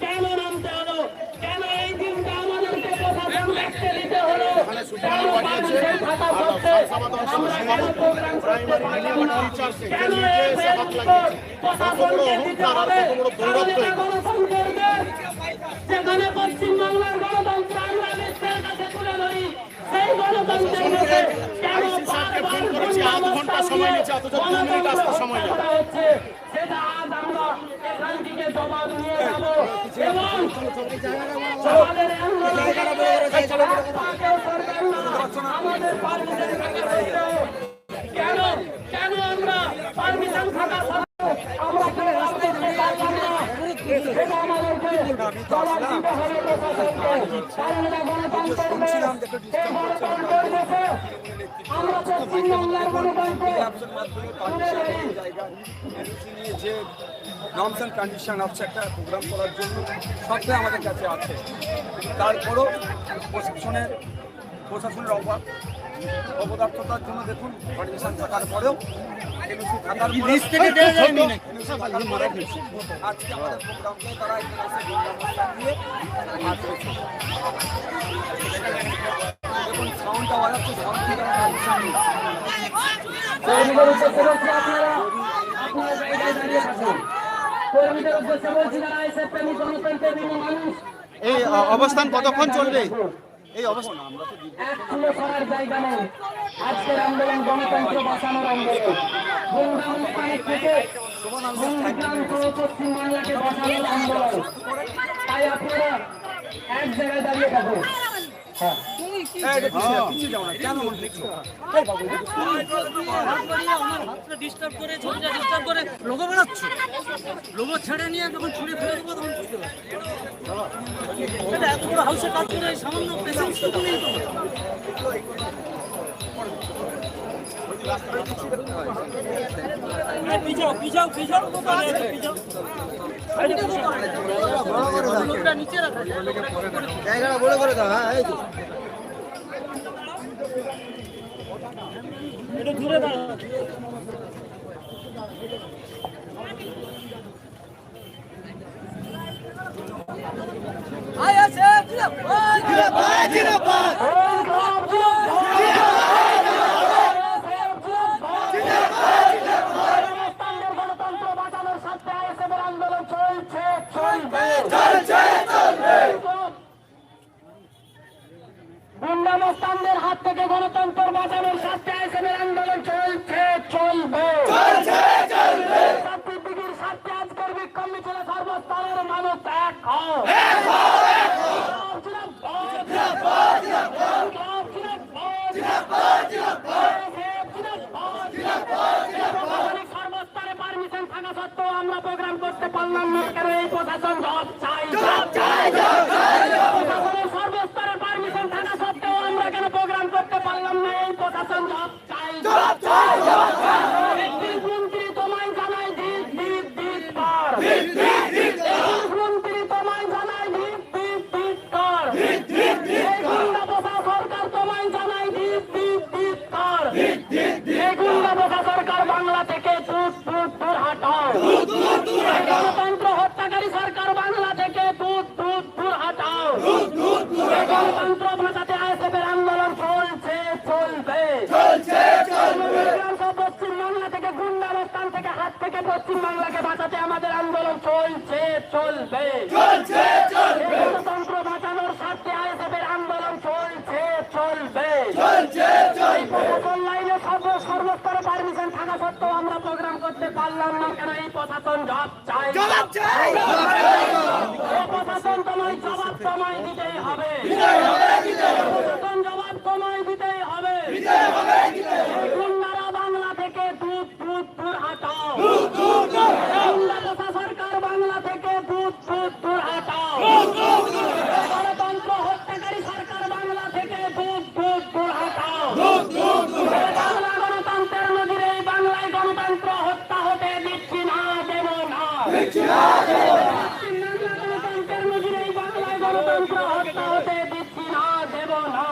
কেন নামতে দিতে হবে। যেখানে পশ্চিমবাংলার গণতন্ত্র আমরা বিশ্বের কাছে তুলে ধরি সেই গণতন্ত্রের দেশে কেন বারবার আধ ঘণ্টা সময় নিচ্ছে, অথচ দু মিনিট আসতে সময় লাগে। করা হচ্ছে সেটা আজ আমরা এখান থেকে জবাব নিয়ে যাব এবং আমাদের। আমাদের গণতন্ত্র তুলে ধরি নিয়ে যে নর্মস অ্যান্ড কন্ডিশন আছে একটা প্রোগ্রাম করার জন্য সবটাই আমাদের কাছে আছে। তারপরও প্রশাসনের প্রশাসনের অভাব, অপদার্থতার জন্য দেখুন পারমিশন থাকার পরেও এই অবস্থান কতক্ষণ চলবে? এই অবস্থান এক চুলো করার জায়গা নেই। আজকের আন্দোলন গণতন্ত্র বাঁচানোর আন্দোলন। গুন্ডামুস্তানের থেকে গুন্ডাক্রান্ত পশ্চিমবাংলাকে বাঁচানোর আন্দোলন। তাই আপনারা এক জায়গায় দাঁড়িয়ে থাকুন। লোগো বানাচ্ছ লোগো ছেড়ে নিয়ে যখন ছুড়ে ফেলে দেবো তখন বুঝতে পারবে এত বড় হাউসে কাজ করে সামান্য পেশেন্স তো নেই পিছাও। পিছাও পিছাও। জায়গাটা বড় করে দাও হ্যাঁ এই তো। এটা ঘুরে দাঁড়া গণতন্ত্র বাঁচানোর সাথে আইএসএফের আন্দোলন চলছে চলবে গুন্ডামস্তানদের হাত থেকে গণতন্ত্র বাঁচানোর সাথে আইএসএফের আন্দোলন চলছে চলবে ছাত্রীদিগির সাথে বিক্ষোভ মিছিলে সর্বস্তরের মানুষ এক হও। সর্বস্তরে পারমিশন থাকা সত্ত্বেও আমরা প্রোগ্রাম করতে পারলাম না। এই প্রশাসন চাই প্রশাসনের সর্বস্তরে পারমিশন থাকা সত্ত্বেও আমরা কেন প্রোগ্রাম করতে পারলাম না এই প্রশাসন জবাব চাই জবাব চাই বিদ্যুৎ মন্ত্রী তোমায় জানাই দিক দিক দিক কর বিদ্যুৎ মন্ত্রী তোমায় জানাই দিক দিক দিক কর এই গুন্ডা বসা সরকার তোমায় জানাই দিক দিক দিক কর এই গুন্ডা বসা সরকার বাংলা থেকে দূর দূর দূর হটাও এই গণতন্ত্র হত্যাকারী সরকার বাংলা থেকে দূর দূর দূর হটাও এই গণতন্ত্র বাঁচাতে আইএসএফের আন্দোলন চলছে চলবে পশ্চিম বাংলা থেকে গুন্ডাবস্থান থেকে হাত থেকে পশ্চিম বাংলাকে বাঁচাতে আমাদের আন্দোলন চলছে চলবে। গণতন্ত্র বাঁচানোর স্বার্থে আইএসএফের আন্দোলন চলছে চলবে। এই প্রশাসন লাইনে সর্ব সর্বস্তরে পারমিশন থাকা সত্ত্বেও আমরা প্রোগ্রাম করতে পারলাম না কেন এই প্রশাসন জবাব চাই জবাব চাই প্রশাসন তোমায় জবাব তোমায় দিতেই হবে। দিতেই হবে দিতেই প্রশাসন জবাব তোমায় দিতেই হবে। এই গুন্ডারা বাংলা থেকে দুধ দুধ দূর হাটাও গুন্ডা কোথা সরকার বাংলা থেকে দুধ দুধ দূর হাটাও এই গণতন্ত্র হত্যাকারী সরকার বাংলা থেকে দুধ দুধ দূর হাটাও এই বাংলা গণতন্ত্রের নদীর এই বাংলায় গণতন্ত্র হত্যা হতে দিচ্ছি না দেব না বাংলা গণতন্ত্রের নদীর এই বাংলায় গণতন্ত্র হত্যা হতে দিচ্ছি না দেব না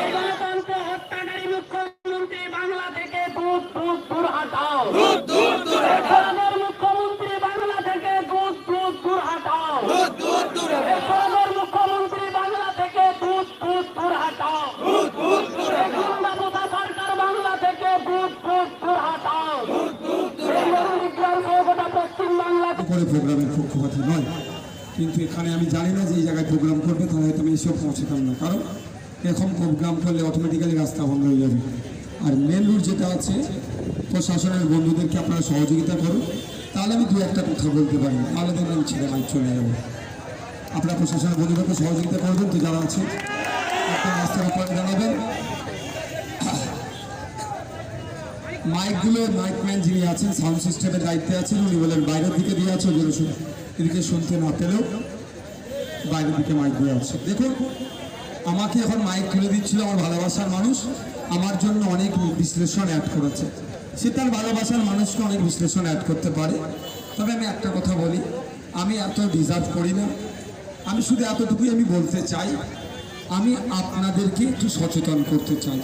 এই গণতন্ত্র হত্যাকারী মুখ্যমন্ত্রী বাংলা থেকে দুধ দুধ দূর হাটাও এখনকার মুখ্যমন্ত্রী বাংলা থেকে দুধ দুধ দূর হাটাও এখনকার মুখ্যমন্ত্রী বাংলা থেকে দুধ দুধ দূর হাটাও গুন্ডা প্রথা সরকার বাংলা থেকে দুধ দুধ দূর হাটাও এই বিজ্ঞান সহ গোটা পশ্চিম বাংলা করে প্রোগ্রামের পক্ষপাতী নয়। কিন্তু এখানে আমি জানি না যে এই জায়গায় প্রোগ্রাম করবে, তাহলে হয়তো আমি এসেও পৌঁছতাম না। কারণ এরকম প্রোগ্রাম করলে অটোমেটিক্যালি রাস্তা বন্ধ হয়ে যাবে। আর মেন রুট যেটা আছে প্রশাসনের বন্ধুদেরকে আপনারা সহযোগিতা করুন। তাহলে আমি দু একটা কথা বলতে পারি। তাহলে দেখবেন ছেড়ে মাইক চলে যাব। আপনারা প্রশাসনের বন্ধুদেরকে সহযোগিতা করবেন। তো যারা আছে একটা রাস্তার উপরে দাঁড়াবেন মাইকগুলো, মাইকম্যান যিনি আছেন সাউন্ড সিস্টেমের দায়িত্বে আছেন, উনি বলেন, বাইরের দিকে দিয়ে আছে জন্য এদিকে শুনতে না পেলেও বাইরের দিকে মাইক দিয়ে আছে। দেখুন, আমাকে এখন মাইক তুলে দিচ্ছিল আমার ভালোবাসার মানুষ। আমার জন্য অনেক বিশ্লেষণ অ্যাড করেছে। সে তার ভালোবাসার মানুষকে অনেক বিশ্লেষণ অ্যাড করতে পারে। তবে আমি একটা কথা বলি, আমি এত ডিজার্ভ করি না। আমি শুধু এতটুকুই আমি বলতে চাই, আমি আপনাদেরকে একটু সচেতন করতে চাই।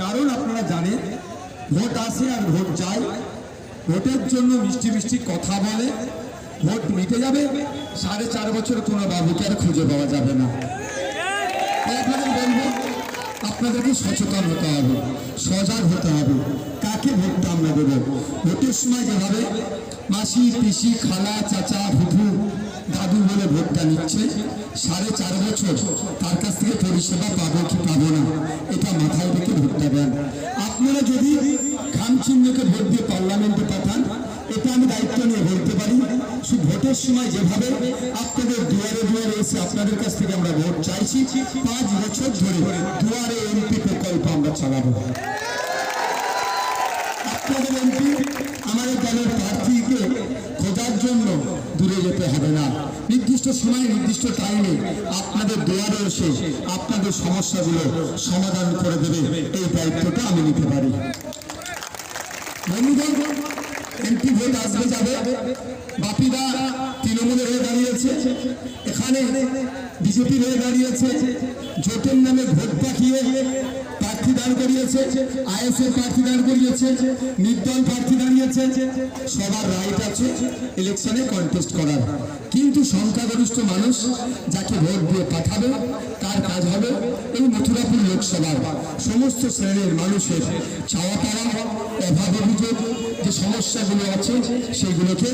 কারণ আপনারা জানেন ভোট আসে আর ভোট যায়। ভোটের জন্য মিষ্টি মিষ্টি কথা বলে, ভোট মিটে যাবে। সাড়ে চার বছর কোনো বাবুকে আর খুঁজে পাওয়া যাবে না। আপনাদেরকে সচেতন হতে হবে, সজাগ হতে হবে। কাকে ভোটটা আমরা দেবো? ভোটের সময় যেভাবে মাসি, পিসি, খালা, চাচা, ফুফু, দাদু বলে ভোটটা নিচ্ছে, সাড়ে চার বছর তার কাছ থেকে পরিষেবা পাবো কি পাবো না, এটা মাথায় রেখে ভোটটা দেন চিহ্নকে ভোট দিয়ে পার্লামেন্টে পাঠান, এটা আমি দায়িত্ব নিয়ে বলতে পারি। ভোটের সময় যেভাবে আপনাদের দুয়ারে দুয়ারে এসে আপনাদের কাছ থেকে আমরা ভোট চাইছি, পাঁচ বছর ধরে দুয়ারে এমপি প্রকল্প আমরা চালাবো। আপনাদের এমপি আমাদের দলের প্রার্থীকে খোঁজার জন্য দূরে যেতে হবে না। নির্দিষ্ট সময়ে, নির্দিষ্ট টাইমে আপনাদের দুয়ারে এসে আপনাদের সমস্যাগুলো সমাধান করে দেবে, এই দায়িত্বটা আমি নিতে পারি। বন্ধুগণ এমপি ভোট আসবে যাবে। বাপিদা তৃণমূলের হয়ে দাঁড়িয়েছে। এখানে বিজেপির হয়ে দাঁড়িয়েছে। জোটের নামে ভোট পাঠিয়ে প্রার্থী দাঁড় করিয়েছে আইএসএর প্রার্থী দাঁড় করিয়েছে, নির্দল প্রার্থী দাঁড়িয়েছে, সবার রাইট আছে ইলেকশনে কন্টেস্ট করার। কিন্তু সংখ্যাগরিষ্ঠ মানুষ যাকে ভোট দিয়ে পাঠাবে তার কাজ হবে, এই মথুরাপুর লোকসভার সমস্ত শ্রেণির মানুষের চাওয়া পাওয়া অভাব অভিযোগ, যে সমস্যাগুলো আছে, সেগুলোকে